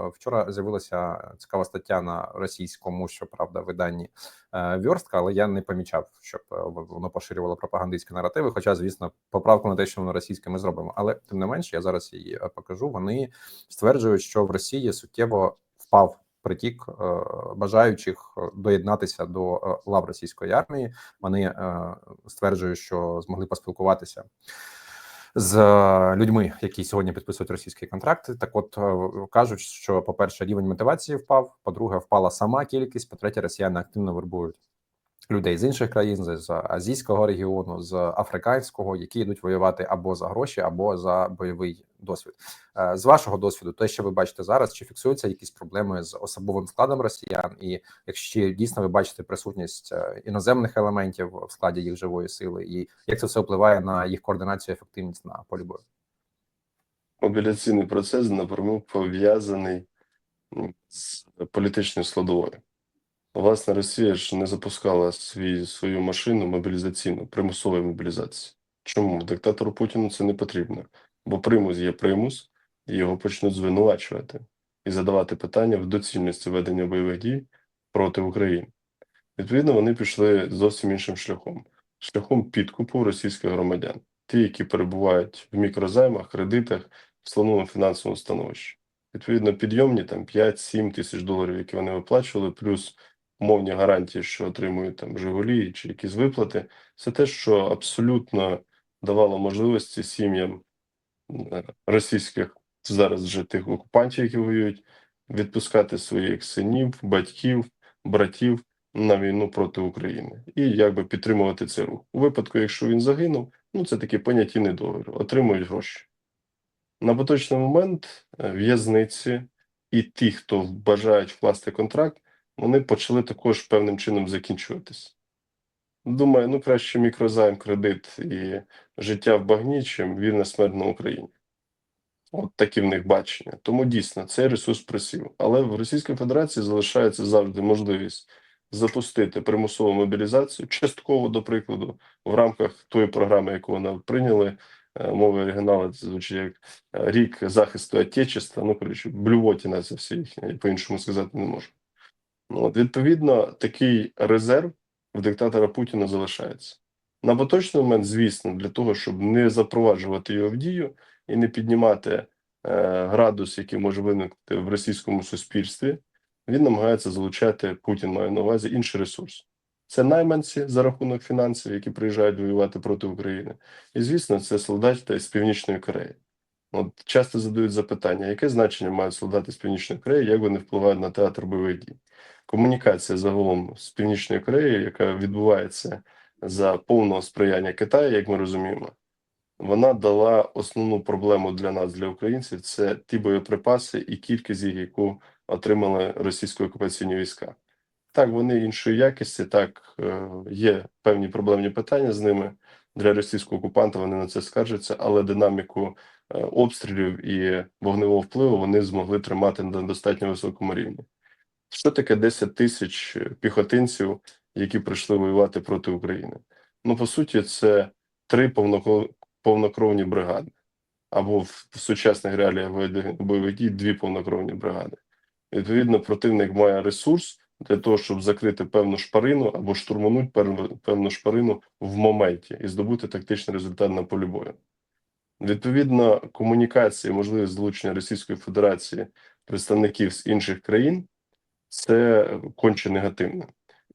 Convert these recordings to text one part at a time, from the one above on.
Е, Вчора з'явилася цікава стаття на російському, щоправда, виданні е, Вьорстка, але я не помічав, щоб е, воно поширювало пропагандистські наративи. Хоча, звісно, поправку на те, що воно російське, ми зробимо. Але тим не менш, я зараз її покажу. Вони стверджують, що в Росії суттєво впав притік бажаючих доєднатися до лав російської армії. Вони стверджують, що змогли поспілкуватися з людьми, які сьогодні підписують російські контракти. Так, от е, кажуть, що по перше, рівень мотивації впав. По-друге, впала сама кількість. По третє, росіяни активно вербують людей з інших країн, з азійського регіону, з африканського, які йдуть воювати або за гроші, або за бойовий досвід. Е, З вашого досвіду, те, що ви бачите зараз, чи фіксуються якісь проблеми з особовим складом росіян, і якщо дійсно ви бачите присутність е, іноземних елементів в складі їх живої сили, і як це все впливає на їх координацію, ефективність на полі бою? Мобіляційний процес напряму пов'язаний з політичною складовою. Власне, Росія ж не запускала свій, свою машину мобілізаційну, примусової мобілізації. Чому? Диктатору Путіну це не потрібно, бо примус є примус, і його почнуть звинувачувати і задавати питання в доцільності ведення бойових дій проти України. Відповідно, вони пішли зовсім іншим шляхом шляхом підкупу російських громадян, ті, які перебувають в мікрозаймах, кредитах, в слоному фінансовому становищі. Відповідно, підйомні там 5-7 тисяч доларів, які вони виплачували, плюс умовні гарантії, що отримують там Жигулі чи якісь виплати, це те, що абсолютно давало можливості сім'ям е, російських зараз вже тих окупантів, які воюють, відпускати своїх синів, батьків, братів на війну проти України і якби підтримувати цей рух. У випадку, якщо він загинув, ну це такий понятійний договір, отримують гроші. На поточний момент е, в'язниці і ті, хто бажають вкласти контракт, вони почали також певним чином закінчуватись. Думаю, ну краще мікрозайм, кредит і життя в багні, чим вільна смерть на Україні. От такі в них бачення. Тому дійсно цей ресурс просів. Але в Російській Федерації залишається завжди можливість запустити примусову мобілізацію, частково, до прикладу, в рамках тої програми, яку вони прийняли. е, Мови оригіналу це звучить як е, рік захисту Отечества. Ну, коротше, блювотіна це всі їхня, я по-іншому сказати не можу. Ну, от, відповідно, такий резерв в диктатора Путіна залишається. На поточний момент, звісно, для того, щоб не запроваджувати його в дію і не піднімати е, градус, який може виникнути в російському суспільстві, він намагається залучати Путін має на увазі інший ресурс. Це найманці за рахунок фінансів, які приїжджають воювати проти України. І, звісно, це солдати з Північної Кореї. От часто задають запитання, яке значення мають солдати з Північної Кореї, як вони впливають на театр бойових дій. Комунікація загалом з Північною Кореєю, яка відбувається за повного сприяння Китаю, як ми розуміємо, вона дала основну проблему для нас, для українців, це ті боєприпаси і кількість їх, яку отримали російські окупаційні війська. Так, вони іншої якості, так е, є певні проблемні питання з ними для російського окупанта. Вони на це скаржаться, але динаміку е, обстрілів і вогневого впливу вони змогли тримати на достатньо високому рівні. Що таке 10 тисяч піхотинців, які прийшли воювати проти України? Ну, по суті, це три повнокровні бригади, або в сучасних реаліях бойових- дій дві повнокровні бригади. Відповідно, противник має ресурс для того, щоб закрити певну шпарину або штурмануть певну- шпарину в моменті і здобути тактичний результат на полі бою. Відповідно, комунікації, можливість залучення Російської Федерації представників з інших країн це конче негативно.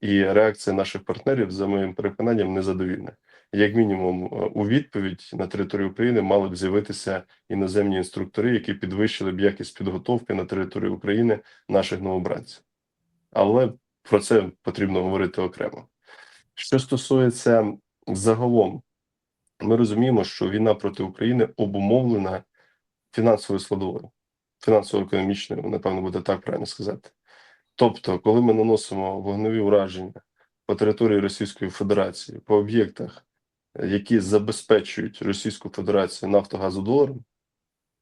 І реакція наших партнерів, за моїм переконанням, незадовільна. Як мінімум, е, у відповідь на території України мали б з'явитися іноземні інструктори, які підвищили б якість підготовки на території України наших новобранців. Але про це потрібно говорити окремо. Що стосується загалом, ми розуміємо, що війна проти України обумовлена фінансовою складовою, фінансово-економічною, напевно, буде так правильно сказати. Тобто, коли ми наносимо вогневі ураження по території Російської Федерації, по об'єктах, е, які забезпечують Російську Федерацію нафтогазодоларом,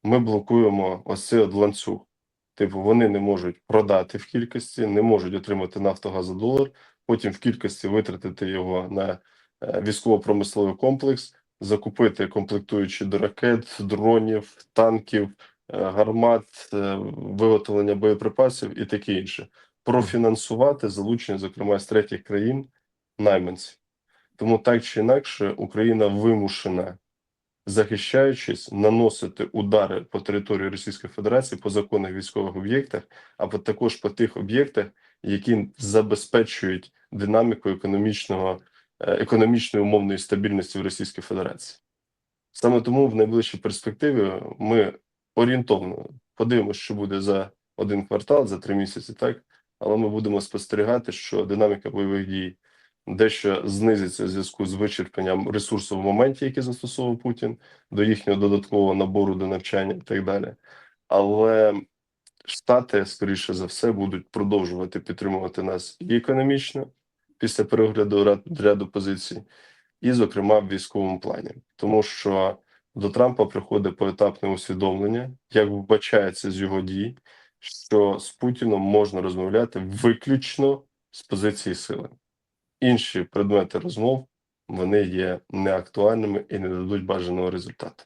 ми блокуємо ось цей от ланцюг. Типу, вони не можуть продати в кількості, не можуть отримати нафтогазодолар, потім в кількості витратити його на е, військово-промисловий комплекс, закупити комплектуючі до ракет, дронів, танків, гармат, е, виготовлення боєприпасів і таке інше. Профінансувати залучення, зокрема з третіх країн, найманців. Тому так чи інакше Україна вимушена, захищаючись, наносити удари по території Російської Федерації по законних військових об'єктах, а також по тих об'єктах, які забезпечують динаміку економічного, е, економічної умовної стабільності в Російській Федерації. Саме тому в найближчій перспективі ми орієнтовно подивимося, що буде за один квартал, за три місяці, так але ми будемо спостерігати, що динаміка бойових дій дещо знизиться в зв'язку з вичерпанням ресурсу в моменті, який застосовував Путін, до їхнього додаткового набору до навчання і так далі. Але Штати, скоріше за все, будуть продовжувати підтримувати нас і економічно після перегляду ряд- ряду позицій, і, зокрема, в військовому плані, тому що до Трампа приходить поетапне усвідомлення, як вбачається з його дій, що з Путіном можна розмовляти виключно з позиції сили. Інші предмети розмов вони є неактуальними і не дадуть бажаного результату.